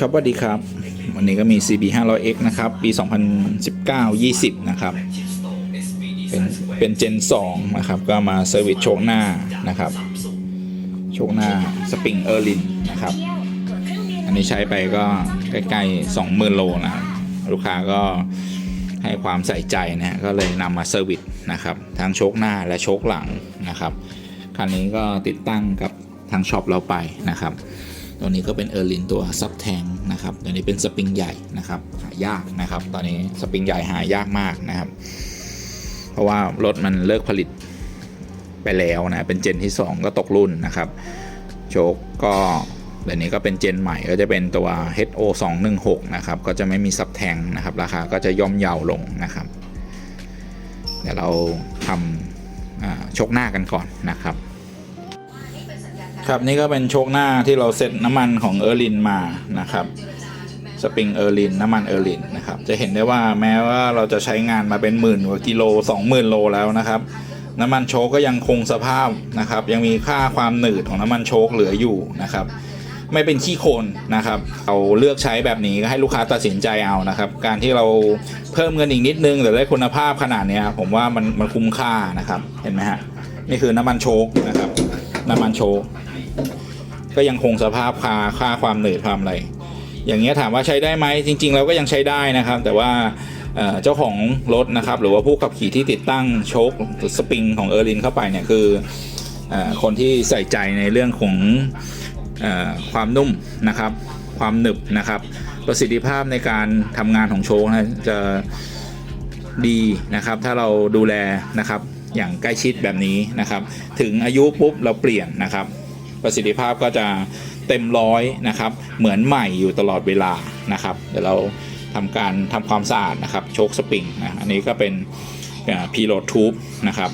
ครับสวัสดีครับ วันนี้ก็มี CB 500X นะครับ ปี 2019 20 นะครับ เป็นเป็นเจน 2 นะครับ ก็มาเซอร์วิสโชคหน้านะครับ โชคหน้าสปริงเออร์ลินนะครับ อันนี้ใช้ไปก็ใกล้ๆ 20,000 โลนะ ลูกค้าก็ให้ความใส่ใจนะก็เลยนำมาเซอร์วิสนะครับ ทั้งโชคหน้าและโชคหลังนะครับ คันนี้ก็ติดตั้งกับทางช็อปเราไปนะครับ ตัวนี้ก็เป็นเออร์ลินตัวซับแทงนะครับตัวนี้เป็นสปริงใหญ่นะครับหายากนะครับ ตอนนี้สปริงใหญ่หายากมากนะครับ เพราะว่ารถมันเลิกผลิตไปแล้วนะเป็นเจนที่ 2 ก็ตกรุ่นนะครับ โชคก็เดี๋ยวนี้ก็เป็นเจนใหม่ก็จะเป็นตัว HO 216นะครับก็จะไม่มีซับแทงนะครับ ราคาก็จะย่อมเยาวลงนะครับ เดี๋ยวเราทำโชคหน้ากันก่อนนะครับ ครับนี่ก็เป็นโชคหน้าที่เราเซ็ตน้ำมันของเออร์ลินมานะครับสปริงเออร์ลินน้ำมันเออร์ลินนะครับจะเห็นได้ว่าแม้ว่าเราจะใช้งานมาเป็นหมื่นกว่ากิโล20,000โลแล้วนะครับ น้ำมันโชคก็ยังคงสภาพนะครับ ยังมีค่าความหนืดของน้ำมันโชคเหลืออยู่นะครับ ไม่เป็นขี้โคลนนะครับเราเลือกใช้แบบนี้ก็ให้ลูกค้าตัดสินใจเอานะครับ การที่เราเพิ่มเงินอีกนิดนึงแต่ได้คุณภาพขนาดนี้ผมว่ามันมันคุ้มค่านะครับเห็นไหมฮะนี่คือน้ำมันโชคนะครับน้ำมันโชค ก็ยังคงสภาพค่าค่าความเหนืดความอะไรอย่างเงี้ยถามว่าใช้ได้ไหมจริง ๆ เราก็ยังใช้ได้นะครับ แต่ว่าเจ้าของรถนะครับ หรือว่าผู้ขับขี่ที่ติดตั้งโชคสปริงของเออร์ลินเข้าไปเนี่ยคืออคนที่ใส่ใจในเรื่องของออความนุ่มนะครับ ความหนึบนะครับ ประสิทธิภาพในการทำงานของโชคนะจะดีนะครับ ถ้าเราดูแลนะครับอย่างใกล้ชิดแบบนี้นะครับ ถึงอายุปุ๊บเราเปลี่ยนนะครับ ประสิทธิภาพก็จะเต็มร้อยนะครับ เหมือนใหม่อยู่ตลอดเวลานะครับ เดี๋ยวเราทำการทำความสะอาดนะครับโชคสปริงนะอันนี้ก็เป็นพีโรดทูบนะครับ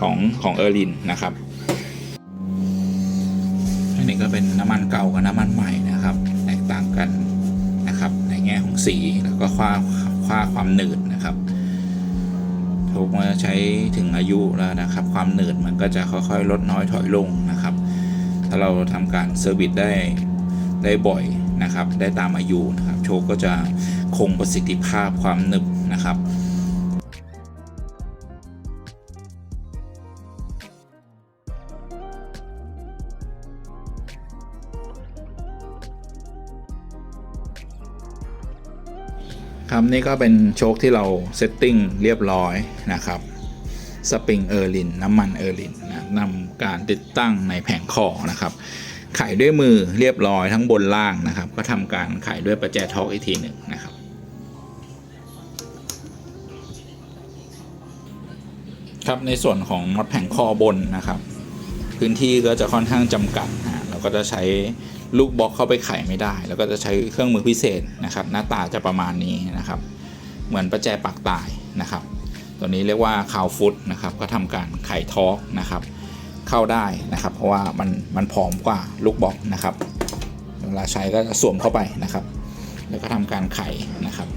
ของของเออร์ลินนะครับอันนี้ก็เป็นน้ำมันเก่ากับน้ำมันใหม่นะครับแตกต่างกันนะครับในแง่ของสีแล้วก็ค่าค่าความหนืดนะครับทุกเมื่อใช้ถึงอายุแล้วนะครับ ความหนืดมันก็จะค่อยๆ ลดน้อยถอยลง ถ้าเราทำการเซอร์วิสได้ได้บ่อยนะครับ ได้ตามอายุนะครับโชคก็จะคงประสิทธิภาพความหนึบนะครับครับนี่ก็เป็นโชคที่เราเซตติ้งเรียบร้อยนะครับ สปริงเออร์ลินน้ำมันเออร์ลินนะนำการติดตั้งในแผงคอนะครับไขด้วยมือเรียบร้อยทั้งบนล่างนะครับ ก็ทำการไขด้วยประแจทอกอีกทีหนึ่งนะครับครับในส่วนของน็อตแผงคอบนนะครับ พื้นที่ก็จะค่อนข้างจำกัดนะฮะเราก็จะใช้ลูกบล็อกเข้าไปไขไม่ได้ แล้วก็จะใช้เครื่องมือพิเศษนะครับ หน้าตาจะประมาณนี้นะครับ เหมือนประแจปักตายนะครับ ตัวนี้เรียกว่าคาวฟุตนะครับก็ทำการไขทอกนะครับ เข้าได้นะครับ เพราะว่ามันมันผอมกว่าลูกบล็อกนะครับ เวลาใช้ก็สวมเข้าไปนะครับ แล้วก็ทำการไขนะครับ